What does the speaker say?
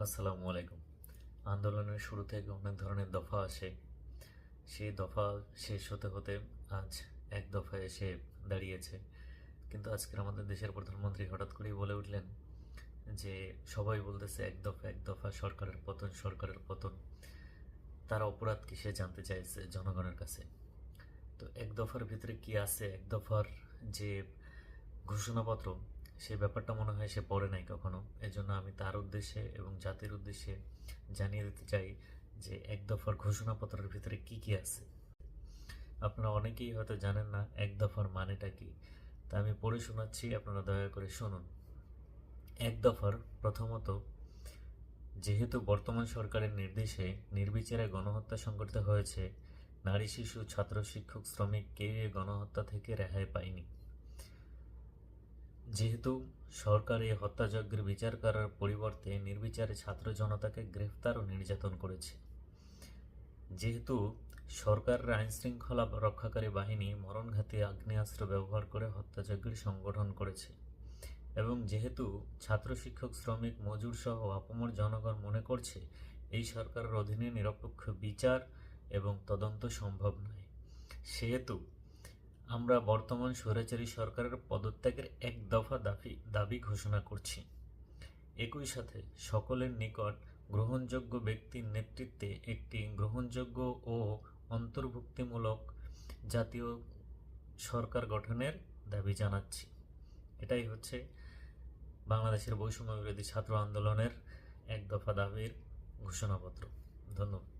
আসসালামু আলাইকুম। আন্দোলনের শুরু থেকে অনেক ধরনের দফা আসে। সেই দফা শেষ হতে হতে আজ এক দফায় এসে দাঁড়িয়েছে। কিন্তু আজকের আমাদের দেশের প্রধানমন্ত্রী হঠাৎ করেই বলে উঠলেন যে, সবাই বলতেছে এক দফা এক দফা, সরকারের পতন সরকারের পতন। তার অপরাধ কি সে জানতে চাইছে জনগণের কাছে? তো এক দফার ভিতরে কি আছে? এক দফার যে ঘোষণাপত্র সেই ব্যাপারটা মনে হয় সে পড়ে নাই কখনো। এজন্য আমি তার উদ্দেশ্যে এবং জাতির উদ্দেশ্যে জানিয়ে দিতে চাই যে এক দফার ঘোষণাপত্রের ভিতরে কি কি আছে। আপনারা অনেকেই হয়তো জানেন না এক দফার মানেটা কি। তা আমি পড়ে শোনাচ্ছি, আপনারা দয়া করে শুনুন। এক দফার প্রথমত, যেহেতু বর্তমান সরকারের নির্দেশে নির্বিচারে গণহত্যা সংঘটিত হয়েছে, নারী, শিশু, ছাত্র, শিক্ষক, শ্রমিক কেউ গণহত্যা থেকে রেহাই পায়নি। যেহেতু সরকার এই হত্যাযজ্ঞের বিচার করার পরিবর্তে নির্বিচারে ছাত্র জনতাকে গ্রেফতার ও নির্যাতন করেছে। যেহেতু সরকারের আইন শৃঙ্খলা রক্ষাকারী বাহিনী মরণঘাতী আগ্নেয়াস্ত্র ব্যবহার করে হত্যাযজ্ঞের সংগঠন করেছে এবং যেহেতু ছাত্র শিক্ষক, শ্রমিক, মজুর সহ আপামর জনগণ মনে করছে এই সরকারের অধীনে নিরপেক্ষ বিচার এবং তদন্ত সম্ভব নয়। সেহেতু আমরা বর্তমান স্বৈরাচারী সরকারের পদত্যাগের এক দফা দাবি দাবি ঘোষণা করছি। একই সাথে সকলের নিকট গ্রহণযোগ্য ব্যক্তির নেতৃত্বে একটি গ্রহণযোগ্য ও অন্তর্ভুক্তিমূলক জাতীয় সরকার গঠনের দাবি জানাচ্ছি। এটাই হচ্ছে বাংলাদেশের বৈষম্য বিরোধী ছাত্র আন্দোলনের এক দফা দাবির ঘোষণাপত্র। ধন্যবাদ।